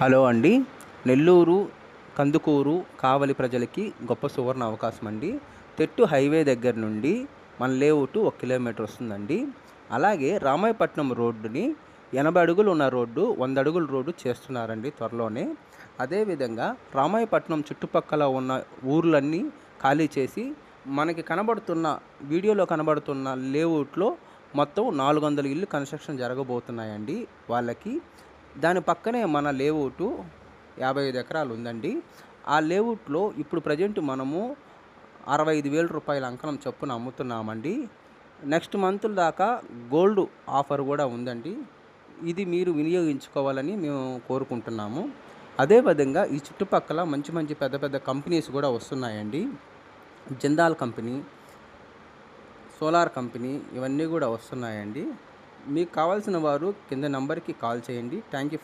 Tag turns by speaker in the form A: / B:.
A: Hello అండి. నెల్లూరు కందుకూరు కావలి ప్రజలకి గొప్ప సువర్ణ అవకాశం అండి. తెట్టు హైవే దగ్గర నుండి మన లేఅవుట్ ఒక కిలోమీటర్ వస్తుందండి. అలాగే రామాయపట్నం రోడ్డుని ఎనభై అడుగులు ఉన్న రోడ్డు వంద అడుగుల రోడ్డు చేస్తున్నారండి త్వరలోనే. అదేవిధంగా రామాయపట్నం చుట్టుపక్కల ఉన్న ఊర్లన్నీ ఖాళీ చేసి మనకి కనబడుతున్న వీడియోలో కనబడుతున్న లేఅవుట్లో మొత్తం నాలుగు వందల ఇల్లు కన్స్ట్రక్షన్ జరగబోతున్నాయండి వాళ్ళకి. దాని పక్కనే మన లేఅవుట్ యాభై ఐదు ఎకరాలు ఉందండి ఆ లేఅవుట్లో ఇప్పుడు ప్రజెంట్ మనము అరవై ఐదు వేల రూపాయల అంకణం చొప్పున అమ్ముతున్నామండి. నెక్స్ట్ మంత్ దాకా గోల్డ్ ఆఫర్ కూడా ఉందండి. ఇది మీరు వినియోగించుకోవాలని మేము కోరుకుంటున్నాము. అదేవిధంగా ఈ చుట్టుపక్కల మంచి మంచి పెద్ద పెద్ద కంపెనీస్ కూడా వస్తున్నాయండి. జిందాల్ కంపెనీ సోలార్ కంపెనీ ఇవన్నీ కూడా వస్తున్నాయండి. మీకు కావాల్సిన వారు కింద నంబర్కి కాల్ చేయండి. Thank you for